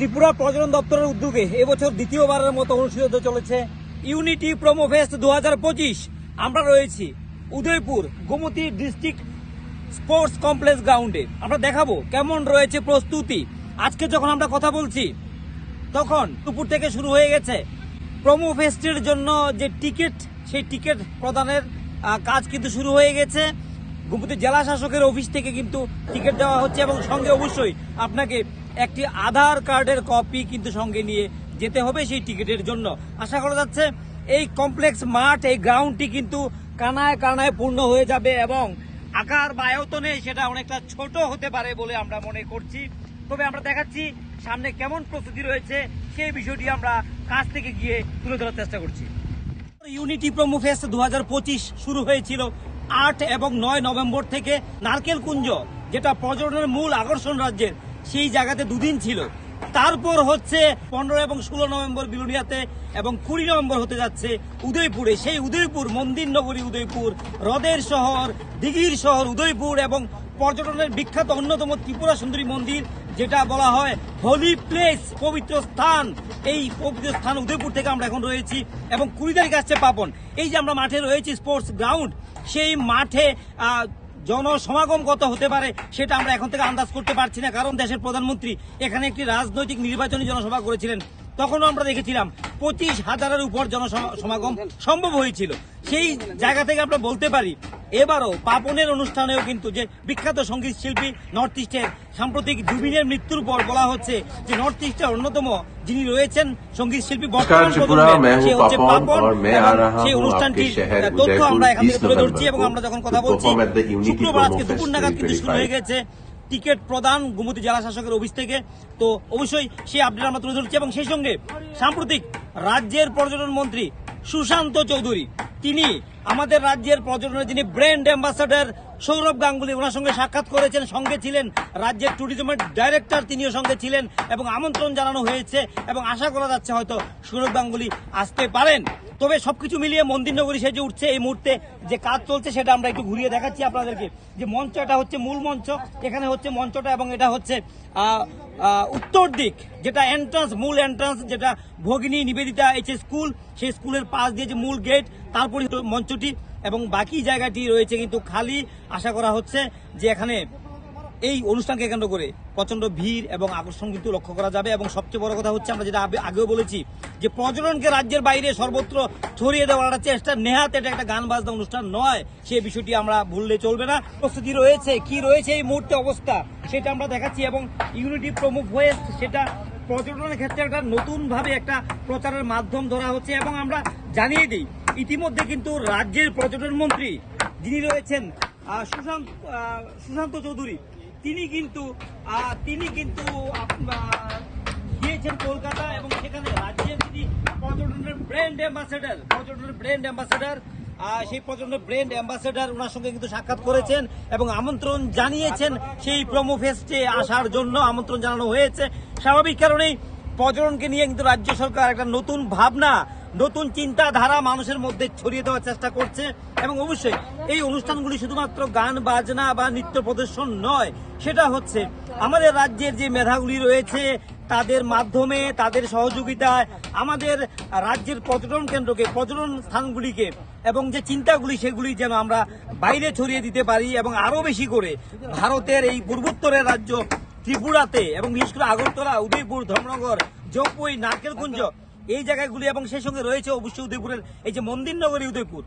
ত্রিপুরা পর্যটন দপ্তরের উদ্যোগে এবছর দ্বিতীয়বারের মতো অনুষ্ঠিত চলেছে ইউনিটি প্রোমো ফেস্ট দু আমরা রয়েছি Udaipur Gomati district sports complex গ্রাউন্ডে। আমরা দেখাবো কেমন রয়েছে প্রস্তুতি। আজকে যখন আমরা কথা বলছি, তখন দুপুর থেকে শুরু হয়ে গেছে প্রোমো ফেস্টের জন্য যে টিকিট, সেই টিকিট প্রদানের কাজ কিন্তু শুরু হয়ে গেছে। গুমতি জেলা শাসকের অফিস থেকে কিন্তু টিকিট দেওয়া হচ্ছে এবং সঙ্গে অবশ্যই আপনাকে একটি আধার কার্ডের কপি কিন্তু সঙ্গে নিয়ে যেতে হবে সেই টিকিটের জন্য। আশা করা যাচ্ছে এই কমপ্লেক্স মাঠ, এই গ্রাউন্ডটি কিন্তু কানায় কানায় পূর্ণ হয়ে যাবে এবং আকার বা আয়তনে সেটা অনেকটা ছোট হতে পারে বলে আমরা মনে করছি। তবে আমরা দেখাচ্ছি সামনে কেমন প্রস্তুতি রয়েছে সেই বিষয়টি আমরা কাছ থেকে গিয়ে তুলে ধরার চেষ্টা করছি। ইউনিটি প্রোমো ফেস্ট দু হাজার পঁচিশ শুরু হয়েছিল আট এবং নয় নভেম্বর থেকে নারকেল কুঞ্জ, যেটা পর্যটনের মূল আকর্ষণ রাজ্যের। সেই জায়গাতে দুদিন ছিল। তারপর হচ্ছে পনেরো এবং ষোলো নভেম্বর বিলুনিয়াতে এবং কুড়ি নভেম্বর হতে যাচ্ছে উদয়পুরে। সেই উদয়পুর, মন্দির নগরী উদয়পুর, হ্রদের শহর, দিঘির শহর উদয়পুর এবং পর্যটনের বিখ্যাত অন্যতম ত্রিপুরা সুন্দরী মন্দির, যেটা বলা হয় হোলি প্লেস, পবিত্র স্থান। এই পবিত্র স্থান উদয়পুর থেকে আমরা এখন রয়েছি এবং কুড়ি তারিখ আসছে পাপন। এই যে আমরা মাঠে রয়েছি, স্পোর্টস গ্রাউন্ড, সেই মাঠে জনসমাগম কত হতে পারে সেটা আমরা এখন থেকে আন্দাজ করতে পারছি না, কারণ দেশের প্রধানমন্ত্রী এখানে একটি রাজনৈতিক নির্বাচনী জনসভা করেছিলেন। তখনও আমরা দেখেছিলাম পঁচিশ হাজারের উপর জনসমাগম সম্ভব হয়েছিল। সেই জায়গা থেকে আমরা বলতে পারি এবারও পাপনের অনুষ্ঠানেও কিন্তু যে বিখ্যাত সংগীত শিল্পী নর্থ ইস্টের সাম্প্রতিক জুবিনের মৃত্যুর পর বলা হচ্ছে যে নর্থ ইস্টের অন্যতম যিনি রয়েছেন সংগীত শিল্পী সেই অনুষ্ঠানটি তথ্য আমরা এখান থেকে তুলে ধরছি এবং আমরা যখন কথা বলছি শুক্রবার আজকে দুপুর নাগাদ কিন্তু শুরু হয়ে গেছে টিকিট প্রদান গুমতি জেলা শাসকের অফিস থেকে। তো অবশ্যই সেই আপডেট আমরা তুলে ধরছি এবং সেই সঙ্গে সাম্প্রতিক রাজ্যের পর্যটন মন্ত্রী সুশান্ত চৌধুরী তিনি আমাদের রাজ্যের পর্যটনের যিনি ব্র্যান্ড অ্যাম্বাসাডার সৌরভ গাঙ্গুলি ওনার সঙ্গে সাক্ষাৎ করেছেন, সঙ্গে ছিলেন রাজ্যের ট্যুরিজমের ডাইরেক্টর তিনিও সঙ্গে ছিলেন এবং আমন্ত্রণ জানানো হয়েছে এবং আশা করা যাচ্ছে হয়তো সৌরভ গাঙ্গুলি আসতে পারেন। তবে সবকিছু মিলিয়ে মন্দির নগরী সেজে উঠছে এই মুহূর্তে যে কাজ চলছে সেটা আমরা একটু ঘুরিয়ে দেখাচ্ছি আপনাদেরকে। যে মঞ্চ এটা হচ্ছে মূল মঞ্চ, এখানে হচ্ছে মঞ্চটা এবং এটা হচ্ছে উত্তর দিক, যেটা এন্ট্রান্স মূল এন্ট্রান্স যেটা ভগিনী নিবেদিতা এইচ স্কুল, সেই স্কুলের পাশ দিয়ে যে মূল গেট তারপরে মঞ্চটি এবং বাকি জায়গাটি রয়েছে কিন্তু খালি। আশা করা হচ্ছে যে এখানে এই অনুষ্ঠানকে কেন্দ্র করে প্রচণ্ড ভিড় এবং আকর্ষণ কিন্তু লক্ষ্য করা যাবে। এবং সবচেয়ে বড় কথা হচ্ছে আমরা যেটা আগে- আগেও বলেছি যে পর্যটনকে রাজ্যের বাইরে সর্বত্র ছড়িয়ে দেওয়ার একটা চেষ্টা নেহাত এটা একটা গান বাজনা অনুষ্ঠান নয়। সে বিষয়টি আমরা ভুললে চলবে না। প্রস্তুতি রয়েছে। কি রয়েছে এই মুহূর্তে অবস্থা সেটা আমরা দেখাচ্ছি এবং ইউনিটি প্রমুখ হয়ে সেটা পর্যটনের ক্ষেত্রে একটা নতুন ভাবে একটা প্রচারের মাধ্যম ধরা হচ্ছে এবং আমরা জানিয়ে দিই ইতিমধ্যে কিন্তু রাজ্যের পর্যটন মন্ত্রী যিনি রয়েছেন সুশান্ত সুশান্ত চৌধুরী, তিনি কিন্তু তিনি কিন্তু গিয়েছেন কলকাতা এবং সেখানে রাজ্যের যিনি পর্যটনের ব্র্যান্ড অ্যাম্বাসেডার পর্যটনের ব্র্যান্ড অ্যাম্বাসেডার সেই পর্যটনের ব্র্যান্ড অ্যাম্বাসেডার ওনার সঙ্গে কিন্তু সাক্ষাৎ করেছেন এবং আমন্ত্রণ জানিয়েছেন সেই প্রোমো ফেস্টে আসার জন্য আমন্ত্রণ জানানো হয়েছে। স্বাভাবিক কারণেই পর্যটনকে নিয়ে কিন্তু রাজ্য সরকার একটা নতুন ভাবনা নতুন চিন্তাধারা মানুষের মধ্যে ছড়িয়ে দেওয়ার চেষ্টা করছে এবং অবশ্যই এই অনুষ্ঠানগুলি শুধুমাত্র গান, বাজনা বা নৃত্য প্রদর্শন নয়, সেটা হচ্ছে আমাদের রাজ্যের যে মেধাগুলি রয়েছে, তাদের মাধ্যমে, তাদের সহযোগিতায় আমাদের রাজ্যের পর্যটন কেন্দ্রকে, পর্যটন স্থানগুলিকে এবং যে চিন্তাগুলি, সেগুলি যেন আমরা বাইরে ছড়িয়ে দিতে পারি এবং আরও বেশি করে ভারতের এই পূর্বোত্তরের রাজ্য ত্রিপুরাতে এবং বিশেষ করে আগরতলা, উদয়পুর, ধর্মনগর জম্পুই নারকেলকুঞ্জ এই জায়গাগুলি এবং সেই সঙ্গে রয়েছে অবশ্যই উদয়পুরের এই যে মন্দির নগরী উদয়পুর।